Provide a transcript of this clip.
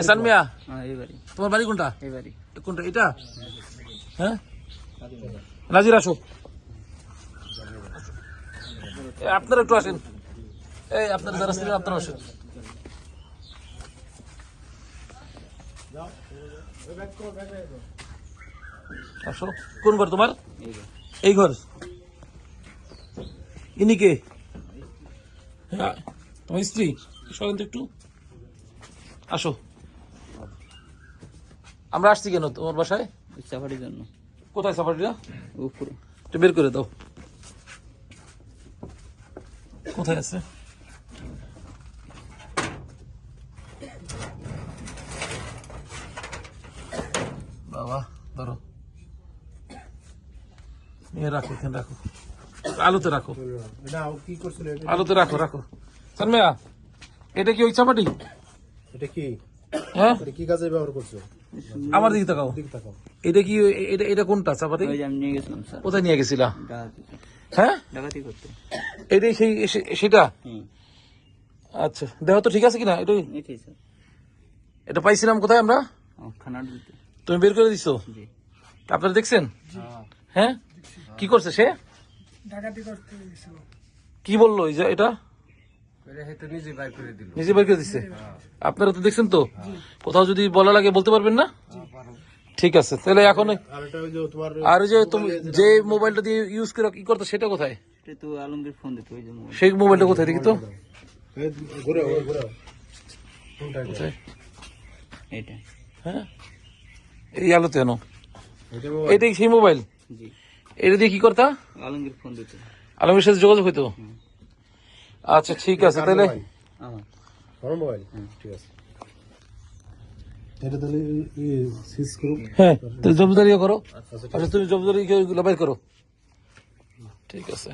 এসান মিয়া হ্যাঁ তোমার বাড়ি কোনটা? কোনটা এটা হ্যাঁ। নাজির আসো। আপনারা একটু আসেন। এই আপনারা যারা ছিলেন আপনারা আসেন। আসো। কোন ঘর তোমার? এই ঘর। ইনি কে? হ্যাঁ, তোমার স্ত্রী। সরেন তো একটু। আসো। আমরা আসছি কেন তোমার বাসায়? সাফারির জন্য। কোথায় সাফারিটা? উপরে। একটু বের করে দাও। কোথায় আছে? বাবা ধরো। নিয়ে রাখো এখানে রাখো। আলুতে রাখো। এটা কি করছিল এটা? আলুতে রাখো রাখো। সানমেয়া এটা কি ওই চাপাটি এটা কি? হ্যাঁ? কি কাজে ব্যবহার করছ? আমার দিকে তাকাও। এটা কি এটা এটা কোনটা চাপাতি? ওই যে আমি নিয়ে কোথায় নিয়ে গেছিলা? হ্যাঁ? এটাই সেই সেটা? আচ্ছা দেহ তো ঠিক আছে কিনা? এটাই? এটা পাইছিলাম কোথায় আমরা? তুমি বের করে দিছো? আপনারা দেখছেন? হ্যাঁ? কি করছে সে? কি বলল এই যে এটা? নিজে বের করে দিছে? আপনারা তো দেখছেন তো? কোথাও যদি বলা লাগে বলতে পারবেন না? ঠিক আছে তাহলে এখন আর ওই যে তোমার আর ওই যে তুমি যে মোবাইলটা দিয়ে ইউজ করে কি করতো সেটা কোথায়? আলমগীর ফোন দিত ওই যে মোবাইল সেই মোবাইলটা কোথায় দেখি তো? এই হ্যাঁ? আলোতে এনো এটাই সেই মোবাইল এটা দিয়ে কি করতা? আলমগীর ফোন দিত। আলমের সাথে যোগাযোগ হইতো? আচ্ছা ঠিক আছে তাহলে মোবাইল? মোবাইল। ঠিক আছে। এটা তাহলে সিজ হ্যাঁ জমিদারিও করো। আচ্ছা তুমি করো। ঠিক আছে।